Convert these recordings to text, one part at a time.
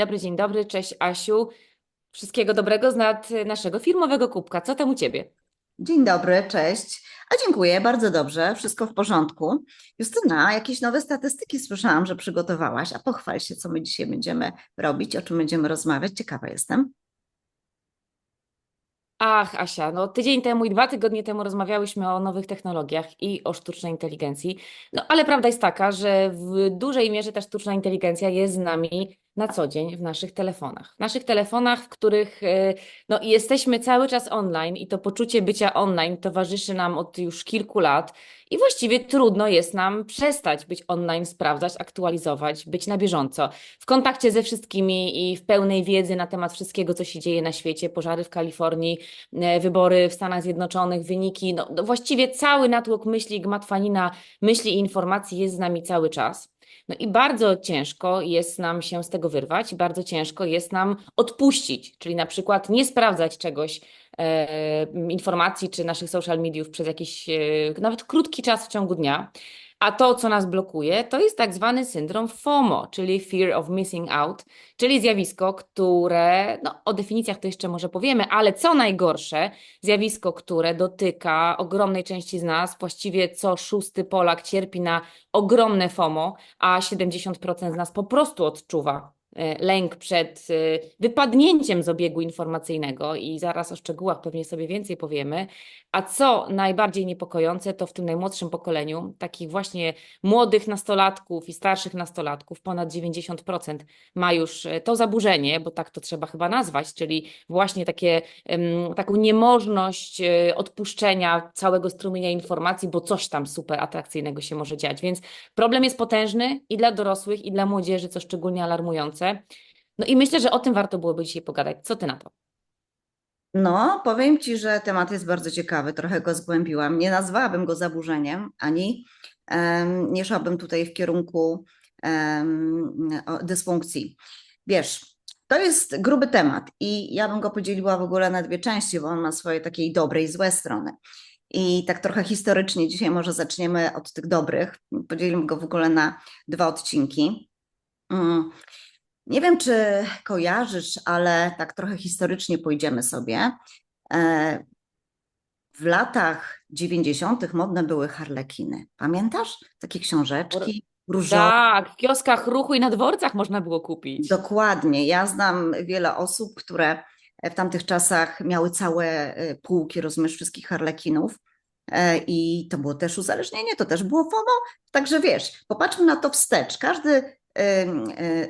dobry, dzień dobry, cześć Asiu. Wszystkiego dobrego z nad naszego firmowego kubka. Co tam u Ciebie? Dzień dobry, cześć. A dziękuję, bardzo dobrze, wszystko w porządku. Justyna, jakieś nowe statystyki słyszałam, że przygotowałaś, a pochwal się, co my dzisiaj będziemy robić, o czym będziemy rozmawiać. Ciekawa jestem. Ach, Asia, no tydzień temu i dwa tygodnie temu rozmawiałyśmy o nowych technologiach i o sztucznej inteligencji. No ale prawda jest taka, że w dużej mierze ta sztuczna inteligencja jest z nami na co dzień w naszych telefonach. W naszych telefonach, w których e, no, jesteśmy cały czas online i to poczucie bycia online towarzyszy nam od już kilku lat i właściwie trudno jest nam przestać być online, sprawdzać, aktualizować, być na bieżąco, w kontakcie ze wszystkimi i w pełnej wiedzy na temat wszystkiego, co się dzieje na świecie, pożary w Kalifornii, e, wybory w Stanach Zjednoczonych, wyniki, no, no właściwie cały natłok myśli, gmatwanina myśli i informacji jest z nami cały czas. No i bardzo ciężko jest nam się z tego wyrwać, bardzo ciężko jest nam odpuścić, czyli na przykład nie sprawdzać czegoś, e, informacji czy naszych social mediów przez jakiś e, nawet krótki czas w ciągu dnia. A to, co nas blokuje, to jest tak zwany syndrom FOMO, czyli Fear of Missing Out, czyli zjawisko, które, no o definicjach to jeszcze może powiemy, ale co najgorsze, zjawisko, które dotyka ogromnej części z nas, właściwie co szósty Polak cierpi na ogromne FOMO, a 70% z nas po prostu odczuwa lęk przed e, wypadnięciem z obiegu informacyjnego i zaraz o szczegółach pewnie sobie więcej powiemy. A co najbardziej niepokojące, to w tym najmłodszym pokoleniu, takich właśnie młodych nastolatków i starszych nastolatków, ponad 90% ma już e, to zaburzenie, bo tak to trzeba chyba nazwać, czyli właśnie takie, taką niemożność e, odpuszczenia całego strumienia informacji, bo coś tam super atrakcyjnego się może dziać. Więc problem jest potężny i dla dorosłych, i dla młodzieży, co szczególnie alarmujące. No i myślę, że o tym warto byłoby dzisiaj pogadać. Co ty na to? No, powiem Ci, że temat jest bardzo ciekawy, trochę go zgłębiłam. Nie nazwałabym go zaburzeniem, ani em, nie szłabym tutaj w kierunku o- dysfunkcji. Wiesz, to jest gruby temat i ja bym go podzieliła w ogóle na dwie części, bo on ma swoje takie i dobre i złe strony. I tak trochę historycznie dzisiaj może zaczniemy od tych dobrych. Podzielimy go w ogóle na dwa odcinki. Mm. Nie wiem, czy kojarzysz, ale tak trochę historycznie pójdziemy sobie. E, W latach 90. modne były harlekiny. Pamiętasz? Takie książeczki różowe. Tak, w kioskach ruchu i na dworcach można było kupić. Dokładnie. Ja znam wiele osób, które w tamtych czasach miały całe e, półki, rozumiesz, wszystkich harlekinów. E, I to było też uzależnienie, to też było FOMO. Także wiesz, popatrzmy na to wstecz. Każdy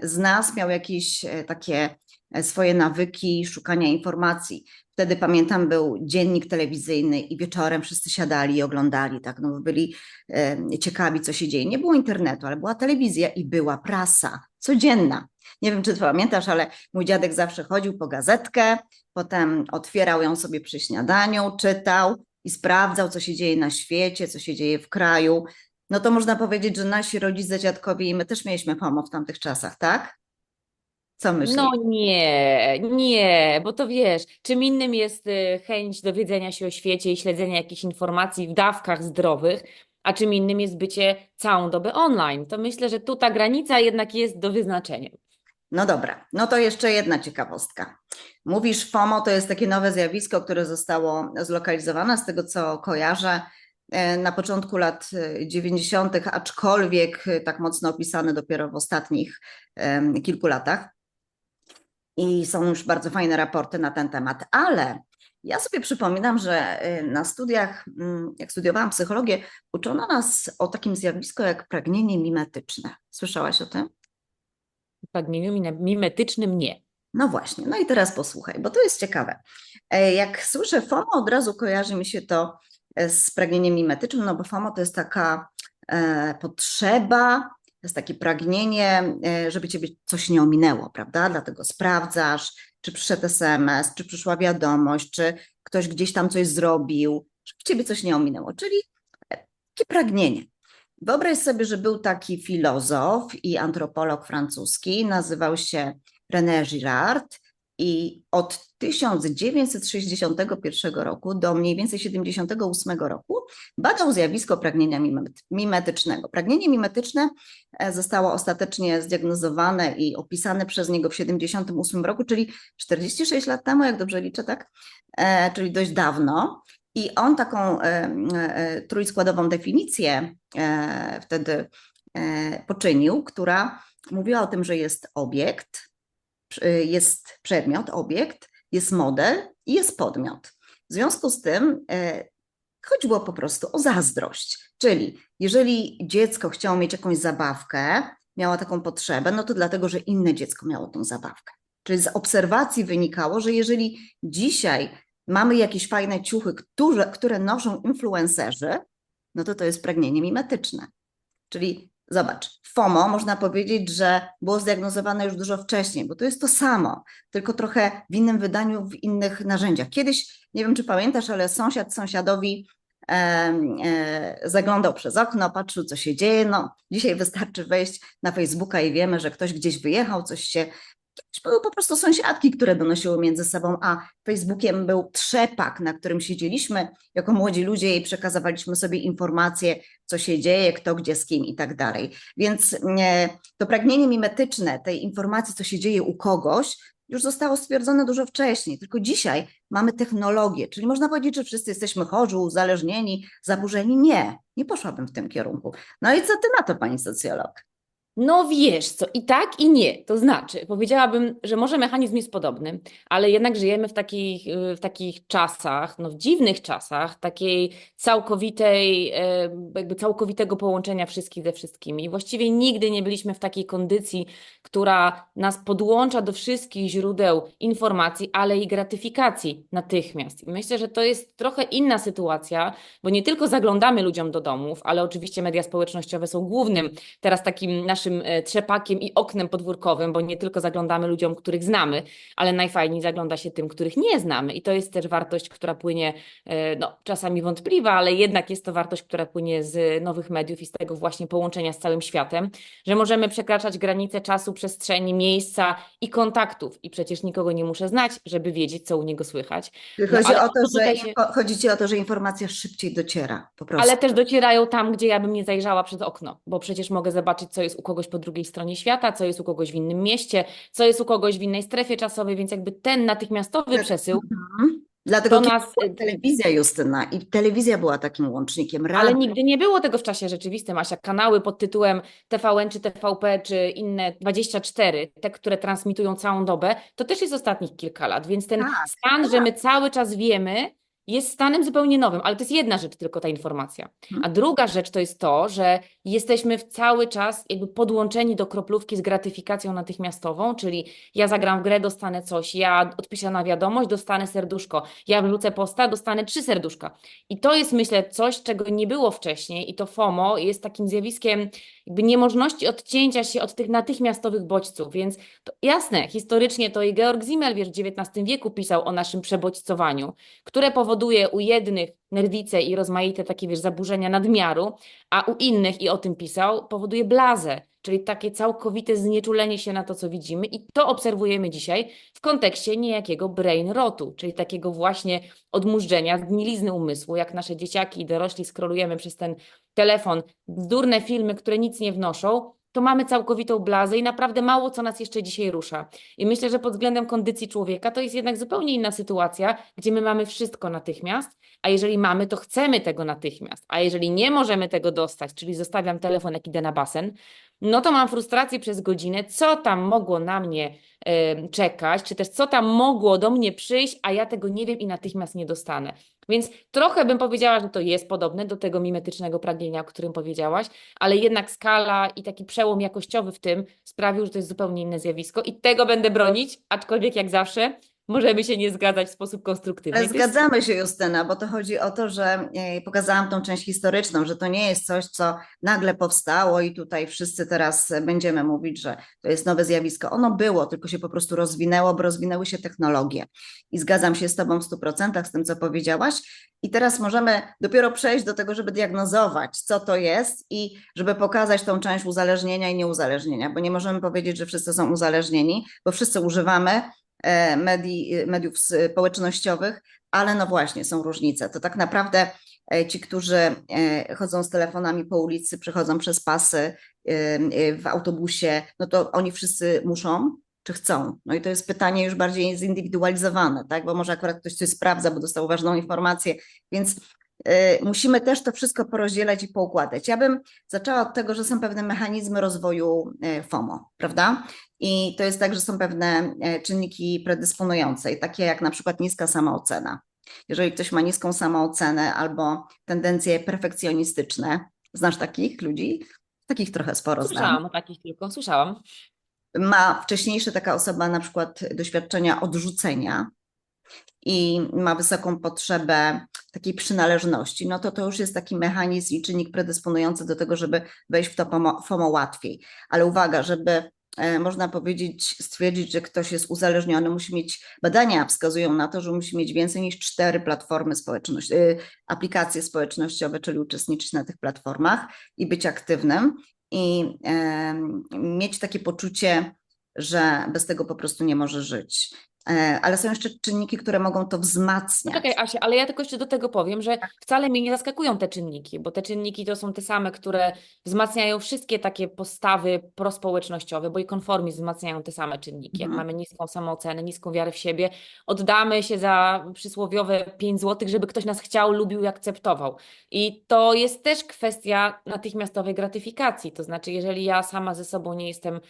z nas miał jakieś e, takie e, swoje nawyki szukania informacji. Wtedy pamiętam, był dziennik telewizyjny i wieczorem wszyscy siadali i oglądali, tak, no byli ciekawi, co się dzieje. Nie było internetu, ale była telewizja i była prasa codzienna. Nie wiem, czy to pamiętasz, ale mój dziadek zawsze chodził po gazetkę, potem otwierał ją sobie przy śniadaniu, czytał i sprawdzał, co się dzieje na świecie, co się dzieje w kraju. No to można powiedzieć, że nasi rodzice, dziadkowie i my też mieliśmy FOMO w tamtych czasach, tak? Co myślisz? No nie, nie, bo to wiesz, czym innym jest y, chęć dowiedzenia się o świecie i śledzenia jakichś informacji w dawkach zdrowych, a czym innym jest bycie całą dobę online. To myślę, że tu ta granica jednak jest do wyznaczenia. No dobra, no to jeszcze jedna ciekawostka. Mówisz FOMO to jest takie nowe zjawisko, które zostało zlokalizowane z tego, co kojarzę na początku lat e, 90., aczkolwiek e, tak mocno opisane dopiero w ostatnich kilku latach. I są już bardzo fajne raporty na ten temat, ale ja sobie przypominam, że e, na studiach, mm, jak studiowałam psychologię, uczono nas o takim zjawisku jak pragnienie mimetyczne. Słyszałaś o tym? Pragnieniu mime- mimetycznym nie. No właśnie, no i teraz posłuchaj, bo to jest ciekawe. E, Jak słyszę FOMO, od razu kojarzy mi się to e, z pragnieniem mimetycznym, no bo FOMO to jest taka e, potrzeba, to jest takie pragnienie, e, żeby ciebie coś nie ominęło, prawda? Dlatego sprawdzasz, czy przyszedł SMS, czy przyszła wiadomość, czy ktoś gdzieś tam coś zrobił, żeby ciebie coś nie ominęło, czyli e, takie pragnienie. Wyobraź sobie, że był taki filozof i antropolog francuski, nazywał się René Girard I od 1961 roku do mniej więcej 78 roku badał zjawisko pragnienia mimet- mimetycznego. Pragnienie mimetyczne e, zostało ostatecznie zdiagnozowane i opisane przez niego w 78 roku, czyli 46 lat temu, jak dobrze liczę, tak? E, czyli dość dawno. I on taką e, e, trójskładową definicję e, wtedy e, poczynił, która mówiła o tym, że jest obiekt, jest przedmiot, obiekt, jest model i jest podmiot. W związku z tym e, chodziło po prostu o zazdrość. Czyli jeżeli dziecko chciało mieć jakąś zabawkę, miała taką potrzebę, no to dlatego, że inne dziecko miało tą zabawkę. Czyli z obserwacji wynikało, że jeżeli dzisiaj mamy jakieś fajne ciuchy, które, które noszą influencerzy, no to to jest pragnienie mimetyczne. Czyli zobacz, FOMO można powiedzieć, że było zdiagnozowane już dużo wcześniej, bo to jest to samo, tylko trochę w innym wydaniu, w innych narzędziach. Kiedyś, nie wiem czy pamiętasz, ale sąsiad sąsiadowi em, e, zaglądał przez okno, patrzył co się dzieje. No, dzisiaj wystarczy wejść na Facebooka i wiemy, że ktoś gdzieś wyjechał, coś się Kiedyś były po prostu sąsiadki, które donosiły między sobą, a Facebookiem był trzepak, na którym siedzieliśmy jako młodzi ludzie i przekazywaliśmy sobie informacje, co się dzieje, kto gdzie z kim i tak dalej. Więc e, to pragnienie mimetyczne tej informacji, co się dzieje u kogoś, już zostało stwierdzone dużo wcześniej, tylko dzisiaj mamy technologię, czyli można powiedzieć, że wszyscy jesteśmy chorzy, uzależnieni, zaburzeni. Nie, nie poszłabym w tym kierunku. No i co ty na to, pani socjolog? No wiesz co, i tak, i nie. To znaczy, powiedziałabym, że może mechanizm jest podobny, ale jednak żyjemy w takich, w takich czasach, no w dziwnych czasach, takiej całkowitej, jakby całkowitego połączenia wszystkich ze wszystkimi. Właściwie nigdy nie byliśmy w takiej kondycji, która nas podłącza do wszystkich źródeł informacji, ale i gratyfikacji natychmiast. I myślę, że to jest trochę inna sytuacja, bo nie tylko zaglądamy ludziom do domów, ale oczywiście media społecznościowe są głównym teraz takim naszym e, trzepakiem i oknem podwórkowym, bo nie tylko zaglądamy ludziom, których znamy, ale najfajniej zagląda się tym, których nie znamy. I to jest też wartość, która płynie, e, no, czasami wątpliwa, ale jednak jest to wartość, która płynie z nowych mediów i z tego właśnie połączenia z całym światem, że możemy przekraczać granice czasu, przestrzeni, miejsca i kontaktów. I przecież nikogo nie muszę znać, żeby wiedzieć, co u niego słychać. No, Chodzi, ale o to, że, się- cho- chodzi ci o to, że informacja szybciej dociera po prostu. Ale też docierają tam, gdzie ja bym nie zajrzała przez okno, bo przecież mogę zobaczyć, co jest u kogoś po drugiej stronie świata, co jest u kogoś w innym mieście, co jest u kogoś w innej strefie czasowej, więc jakby ten natychmiastowy Tak. przesył Mhm. Dlatego kiedyś nas. była telewizja Justyna i telewizja była takim łącznikiem. Ale radio. nigdy nie było tego w czasie rzeczywistym, Asia. Kanały pod tytułem TVN czy TVP czy inne 24, te, które transmitują całą dobę, to też jest ostatnich kilka lat, więc ten Tak, stan, że my cały czas wiemy, jest stanem zupełnie nowym, ale to jest jedna rzecz tylko ta informacja. A druga rzecz to jest to, że jesteśmy w cały czas jakby podłączeni do kroplówki z gratyfikacją natychmiastową, czyli ja zagram w grę, dostanę coś, ja odpiszę na wiadomość, dostanę serduszko, ja wrzucę posta, dostanę trzy serduszka. I to jest myślę coś, czego nie było wcześniej i to FOMO jest takim zjawiskiem jakby niemożności odcięcia się od tych natychmiastowych bodźców, więc to, jasne, historycznie to i Georg Simmel w XIX wieku pisał o naszym przebodźcowaniu, które powoduje u jednych nerwice i rozmaite takie, wiesz, zaburzenia nadmiaru, a u innych, i o tym pisał, powoduje blazę, czyli takie całkowite znieczulenie się na to, co widzimy i to obserwujemy dzisiaj w kontekście niejakiego brain rotu, czyli takiego właśnie odmurzenia, zgnilizny umysłu, jak nasze dzieciaki i dorośli skrolujemy przez ten telefon bzdurne filmy, które nic nie wnoszą, to mamy całkowitą blazę i naprawdę mało co nas jeszcze dzisiaj rusza. I myślę, że pod względem kondycji człowieka to jest jednak zupełnie inna sytuacja, gdzie my mamy wszystko natychmiast, a jeżeli mamy, to chcemy tego natychmiast, a jeżeli nie możemy tego dostać, czyli zostawiam telefon, jak idę na basen, no to mam frustrację przez godzinę, co tam mogło na mnie em, czekać, czy też co tam mogło do mnie przyjść, a ja tego nie wiem i natychmiast nie dostanę. Więc trochę bym powiedziała, że to jest podobne do tego mimetycznego pragnienia, o którym powiedziałaś, ale jednak skala i taki przełom jakościowy w tym sprawił, że to jest zupełnie inne zjawisko i tego będę bronić, aczkolwiek jak zawsze możemy się nie zgadzać w sposób konstruktywny. Ale zgadzamy się, Justyna, bo to chodzi o to, że e, pokazałam tą część historyczną, że to nie jest coś, co nagle powstało i tutaj wszyscy teraz będziemy mówić, że to jest nowe zjawisko. Ono było, tylko się po prostu rozwinęło, bo rozwinęły się technologie. I zgadzam się z Tobą w 100% z tym, co powiedziałaś. I teraz możemy dopiero przejść do tego, żeby diagnozować, co to jest i żeby pokazać tą część uzależnienia i nieuzależnienia, bo nie możemy powiedzieć, że wszyscy są uzależnieni, bo wszyscy używamy medii, mediów społecznościowych, ale no właśnie, są różnice. To tak naprawdę e, ci, którzy e, chodzą z telefonami po ulicy, przechodzą przez pasy e, e, w autobusie, no to oni wszyscy muszą, czy chcą? No i to jest pytanie już bardziej zindywidualizowane, tak? Bo może akurat ktoś coś sprawdza, bo dostał ważną informację, więc musimy też to wszystko porozdzielać i poukładać. Ja bym zaczęła od tego, że są pewne mechanizmy rozwoju y, FOMO, prawda? I to jest tak, że są pewne y, czynniki predysponujące, takie jak na przykład niska samoocena. Jeżeli ktoś ma niską samoocenę albo tendencje perfekcjonistyczne, znasz takich ludzi? Takich trochę sporo znam Słyszałam o takich tylko, słyszałam. ma wcześniejsze taka osoba na przykład doświadczenia odrzucenia i ma wysoką potrzebę takiej przynależności, no to to już jest taki mechanizm i czynnik predysponujący do tego, żeby wejść w to FOMO, łatwiej. Ale uwaga, żeby e, można powiedzieć, stwierdzić, że ktoś jest uzależniony, musi mieć, badania wskazują na to, że musi mieć więcej niż cztery platformy społeczności, y, aplikacje społecznościowe, czyli uczestniczyć na tych platformach i być aktywnym i mieć takie poczucie, że bez tego po prostu nie może żyć. E, Ale są jeszcze czynniki, które mogą to No wzmacniać. czekaj, Asia, ale ja tylko jeszcze do tego powiem, że wcale mnie nie zaskakują te czynniki, bo te czynniki to są te same, które wzmacniają wszystkie takie postawy prospołecznościowe, bo i konformizm wzmacniają te same czynniki. Jak Mhm. mamy niską samoocenę, niską wiarę w siebie, oddamy się za przysłowiowe 5 złotych, żeby ktoś nas chciał, lubił i akceptował. I to jest też kwestia natychmiastowej gratyfikacji. To znaczy, jeżeli ja sama ze sobą nie jestem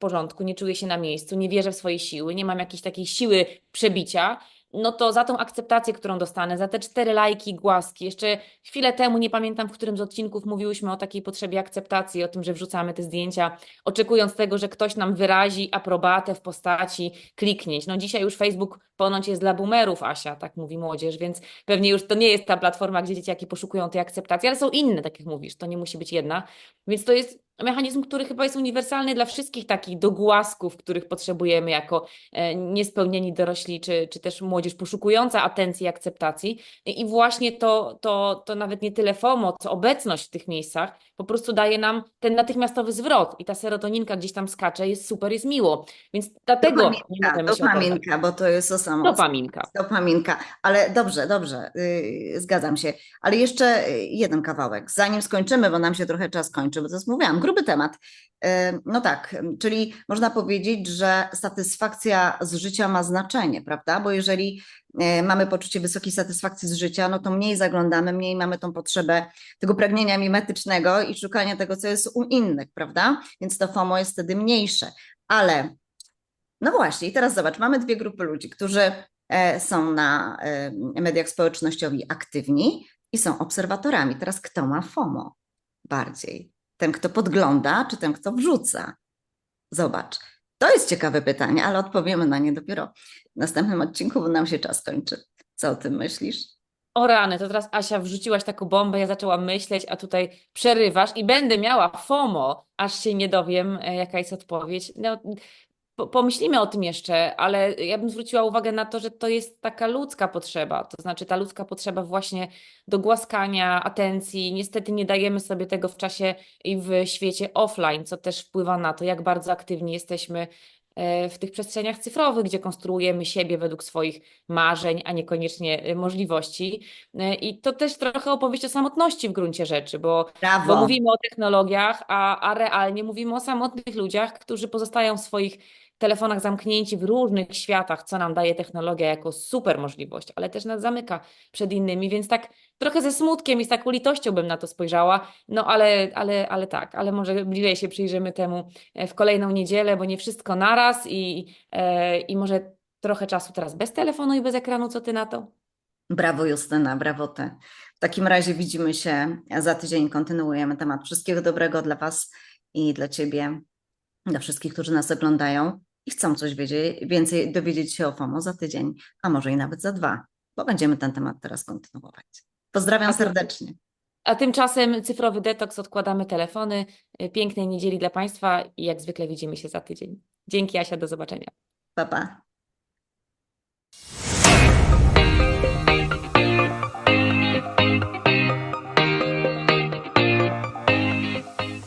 porządku, nie czuję się na miejscu, nie wierzę w swoje siły, nie mam jakiejś takiej siły przebicia, no to za tą akceptację, którą dostanę, za te cztery lajki, głaski, jeszcze chwilę temu, nie pamiętam w którym z odcinków mówiłyśmy o takiej potrzebie akceptacji, o tym, że wrzucamy te zdjęcia, oczekując tego, że ktoś nam wyrazi aprobatę w postaci kliknięć. No dzisiaj już Facebook ponoć jest dla boomerów, Asia, tak mówi młodzież, więc pewnie już to nie jest ta platforma, gdzie dzieciaki poszukują tej akceptacji, ale są inne, tak jak mówisz, to nie musi być jedna, więc to jest mechanizm, który chyba jest uniwersalny dla wszystkich takich dogłasków, których potrzebujemy jako e, niespełnieni dorośli, czy, czy też młodzież poszukująca atencji i akceptacji. I właśnie to, to, to nawet nie tyle FOMO, co obecność w tych miejscach po prostu daje nam ten natychmiastowy zwrot i ta serotoninka gdzieś tam skacze, jest super, jest miło. Więc dlatego nie Dopaminka, możemy się oderwać. dopaminka, bo to jest to samo. Dopaminka. Dopaminka, ale dobrze, dobrze, yy, zgadzam się. Ale jeszcze y, jeden kawałek, zanim skończymy, bo nam się trochę czas kończy, bo to jest, mówiłam, gruby temat. No tak, czyli można powiedzieć, że satysfakcja z życia ma znaczenie, prawda? Bo jeżeli yy, mamy poczucie wysokiej satysfakcji z życia, no to mniej zaglądamy, mniej mamy tą potrzebę tego pragnienia mimetycznego i szukania tego, co jest u innych, prawda? Więc to FOMO jest wtedy mniejsze. Ale no właśnie, i teraz zobacz, mamy dwie grupy ludzi, którzy e, są na e, mediach społecznościowych aktywni i są obserwatorami. Teraz kto ma FOMO bardziej? Ten, kto podgląda, czy ten, kto wrzuca? Zobacz. To jest ciekawe pytanie, ale odpowiemy na nie dopiero w następnym odcinku, bo nam się czas kończy. Co o tym myślisz? O rany, to teraz Asia wrzuciłaś taką bombę, ja zaczęłam myśleć, a tutaj przerywasz i będę miała FOMO, aż się nie dowiem, e, jaka jest odpowiedź. No, pomyślimy o tym jeszcze, ale ja bym zwróciła uwagę na to, że to jest taka ludzka potrzeba, to znaczy ta ludzka potrzeba właśnie do głaskania, atencji. Niestety nie dajemy sobie tego w czasie i w świecie offline, co też wpływa na to, jak bardzo aktywni jesteśmy e, w tych przestrzeniach cyfrowych, gdzie konstruujemy siebie według swoich marzeń, a niekoniecznie e, możliwości. E, I to też trochę opowieść o samotności w gruncie rzeczy, bo, bo mówimy o technologiach, a, a realnie mówimy o samotnych ludziach, którzy pozostają w swoich telefonach zamknięci w różnych światach, co nam daje technologia jako super możliwość, ale też nas zamyka przed innymi, więc tak trochę ze smutkiem i z taką litością bym na to spojrzała, no ale, ale, ale tak, ale może bliżej się przyjrzymy temu e, w kolejną niedzielę, bo nie wszystko naraz i, e, i może trochę czasu teraz bez telefonu i bez ekranu, co ty na to? Brawo Justyna, brawo ty. W takim razie widzimy się za tydzień, kontynuujemy temat. Wszystkiego dobrego dla Was i dla Ciebie, dla wszystkich, którzy nas oglądają i chcą coś wiedzieć, więcej dowiedzieć się o FOMO za tydzień, a może i nawet za dwa, bo będziemy ten temat teraz kontynuować. Pozdrawiam serdecznie. A tymczasem cyfrowy detoks, odkładamy telefony. E, Pięknej niedzieli dla Państwa i jak zwykle widzimy się za tydzień. Dzięki Asia, do zobaczenia. Pa, pa.